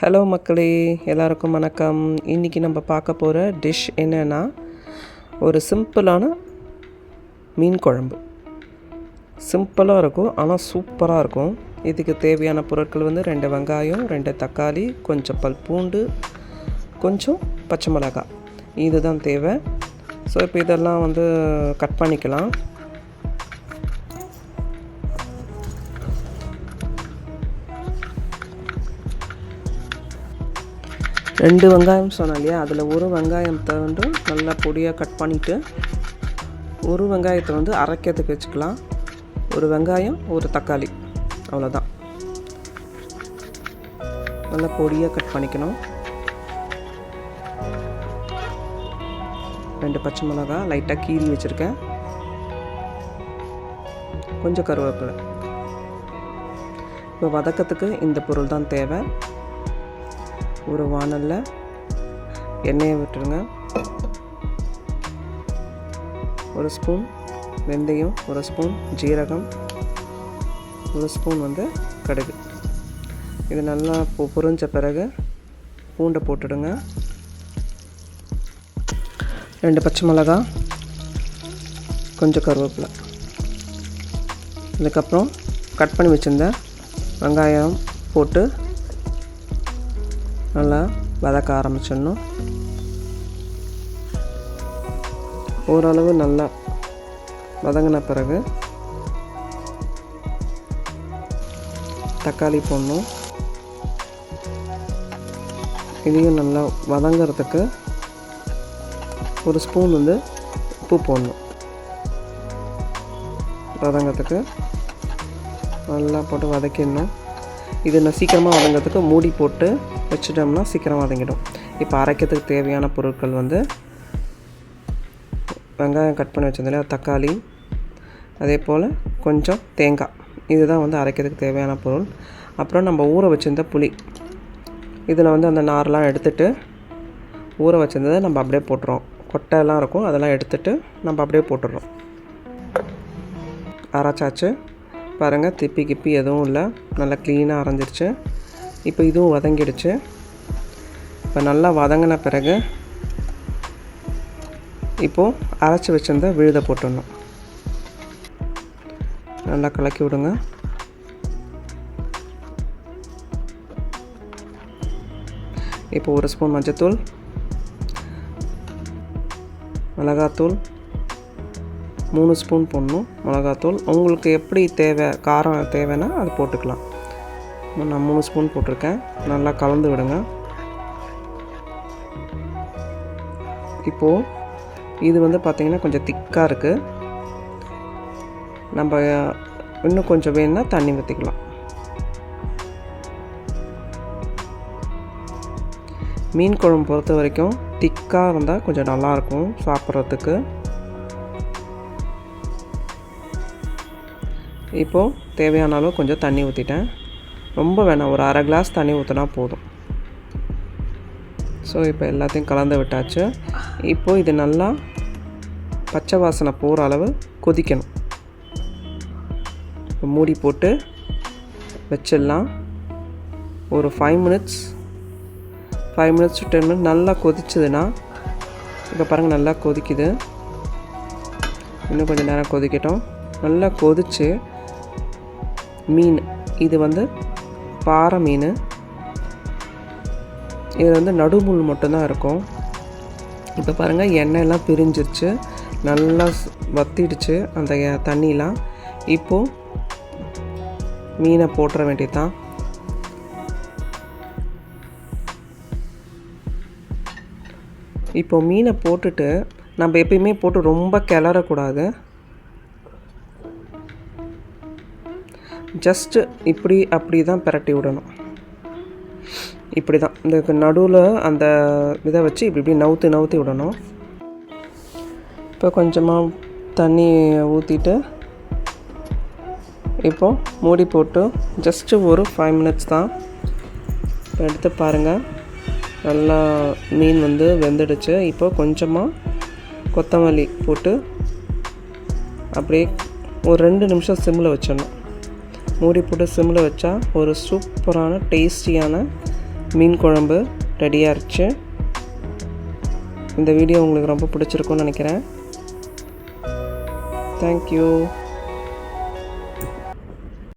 Hello மக்களே. எல்லாருக்கும் வணக்கம். இன்றைக்கி நம்ம பார்க்க போகிற டிஷ் என்னென்னா ஒரு சிம்பிளான மீன் குழம்பு. சிம்பிளாக இருக்கும் ஆனால் சூப்பராக இருக்கும். இதுக்கு தேவையான பொருட்கள் வந்து ரெண்டு வெங்காயம் ரெண்டு தக்காளி கொஞ்சம் பல் பூண்டு கொஞ்சம் பச்சை மிளகாய். இதுதான் தேவை. ஸோ இப்போ இதெல்லாம் வந்து கட் பண்ணிக்கலாம். ரெண்டு வெங்காயம் சொன்னேன் இல்லையா? அதில் ஒரு வெங்காயத்தை வந்து நல்லா பொடியாக கட் பண்ணிவிட்டு ஒரு வெங்காயத்தை வந்து அரைக்கிறதுக்கு வச்சுக்கலாம். ஒரு வெங்காயம் ஒரு தக்காளி. அவ்வளோதான் நல்லா பொடியாக கட் பண்ணிக்கணும். ரெண்டு பச்சை மிளகா லைட்டாக கீறி வச்சுருக்கேன். கொஞ்சம் கருவேப்பிலை. இப்போ வதக்கத்துக்கு இந்த பொருள் தான் தேவை. ஒரு வானலில். எண்ணெயை விட்டுருங்க. ஒரு ஸ்பூன் வெந்தயம் ஒரு ஸ்பூன் ஜீரகம் ஒரு ஸ்பூன் வந்து கடுகு. இது நல்லா பொறிஞ்ச பிறகு பூண்டை போட்டுடுங்க. ரெண்டு பச்சை மிளகா கொஞ்சம் கருவேப்பிலை. இதுக்கப்புறம் கட் பண்ணி வச்சுருந்த வெங்காயம் போட்டு நல்லா வதக்க ஆரம்பிச்சிடணும். ஓரளவு நல்லா வதங்கின பிறகு தக்காளி போடணும். இதையும் நல்லா வதங்கிறதுக்கு ஒரு ஸ்பூன் வந்து உப்பு போடணும். வதங்கிறதுக்கு நல்லா போட்டு வதக்கிடணும். இது நான் சீக்கிரமாக வதங்கிறதுக்கு மூடி போட்டு வச்சிட்டோம்னா சீக்கிரம் வதங்கிடும். இப்போ அரைக்கிறதுக்கு தேவையான பொருட்கள் வந்து வெங்காயம் கட் பண்ணி வச்சிருந்தேன் தக்காளி அதே போல் கொஞ்சம் தேங்காய். இதுதான் வந்து அரைக்கிறதுக்கு தேவையான பொருள். அப்புறம் நம்ம ஊற வச்சிருந்த புளி. இதில் வந்து அந்த நார்லாம் எடுத்துட்டு ஊற வச்சிருந்ததை நம்ம அப்படியே போட்டுறோம். கொட்டையெல்லாம் இருக்கும் அதெல்லாம் எடுத்துட்டு நம்ம அப்படியே போட்டுடுறோம் அரைச்சாச்சு. பாருங்கள் திப்பி கிப்பி எதுவும் இல்லை. நல்லா க்ளீனாக அரைஞ்சிருச்சு. இப்போ இதுவும் வதங்கிடுச்சு. இப்போ நல்லா வதங்கின பிறகு இப்போது அரைச்சி வச்சுருந்த விழுத போட்டுடணும். நல்லா கலக்கி விடுங்க. இப்போ ஒரு ஸ்பூன் மஞ்சத்தூள் மிளகாத்தூள் மூணு ஸ்பூன் போடணும் மிளகாத்தூள். உங்களுக்கு எப்படி தேவை காரம் தேவைன்னா அது போட்டுக்கலாம். நான் மூணு ஸ்பூன் போட்டிருக்கேன். நல்லா கலந்து விடுங்க. இப்போது இது வந்து பார்த்திங்கன்னா கொஞ்சம் திக்காக இருக்குது நம்ம இன்னும் கொஞ்சம் வேணும்னா தண்ணி ஊற்றிக்கலாம் மீன் குழம்பு பொறுத்த வரைக்கும் திக்காக இருந்தால் கொஞ்சம் நல்லாயிருக்கும் சாப்பிட்றதுக்கு. இப்போது தேவையான அளவு கொஞ்சம் தண்ணி ஊற்றிட்டேன் ரொம்ப வேணாம் ஒரு அரை கிளாஸ் தண்ணி ஊற்றினா போதும். ஸோ இப்போ எல்லாத்தையும் கலந்து விட்டாச்சு. இப்போது இது நல்லா பச்சை வாசனை போகிற அளவு கொதிக்கணும். இப்போ மூடி போட்டு வச்சிடலாம். ஒரு five minutes five minutes ten minutes நல்லா கொதிச்சதுன்னா இப்போ பாருங்கள் நல்லா கொதிக்குது. இன்னும் கொஞ்சம் நேரம் கொதிக்கட்டும். நல்லா கொதித்து மீன். இது வந்து பாறை மீன். இது வந்து நடுமுள் மட்டும்தான் இருக்கும். இப்போ பாருங்கள் எண்ணெயெல்லாம் பிரிஞ்சிருச்சு. நல்லா வத்திடுச்சு அந்த தண்ணிலாம் இப்போது மீனை போட்டுற வேண்டியதுதான். இப்போ மீனை போட்டுட்டு நம்ம எப்பயுமே போட்டு ரொம்ப கிளறக்கூடாது. ஜஸ்ட்டு இப்படி அப்படி தான் பிரட்டி விடணும். இப்படி தான் இந்த நடுவில் அந்த இதை வச்சு இப்படி இப்படி நவுத்து நவுத்தி விடணும். இப்போ கொஞ்சமாக தண்ணி ஊற்றிட்டு இப்போ மூடி போட்டு ஜஸ்ட்டு ஒரு ஃபைவ் மினிட்ஸ் தான். இப்போ எடுத்து பாருங்கள் நல்லா மீன் வந்து வெந்துடுச்சு. இப்போ கொஞ்சமாக கொத்தமல்லி போட்டு அப்படியே ஒரு ரெண்டு நிமிஷம் சிம்மில் வச்சிடணும். மூடி போட்டு சிம்மில் வச்சா ஒரு சூப்பரான டேஸ்டியான மீன் குழம்பு ரெடியாக இருச்சு இந்த வீடியோ உங்களுக்கு ரொம்ப பிடிச்சிருக்குன்னு நினைக்கிறேன். தேங்க்யூ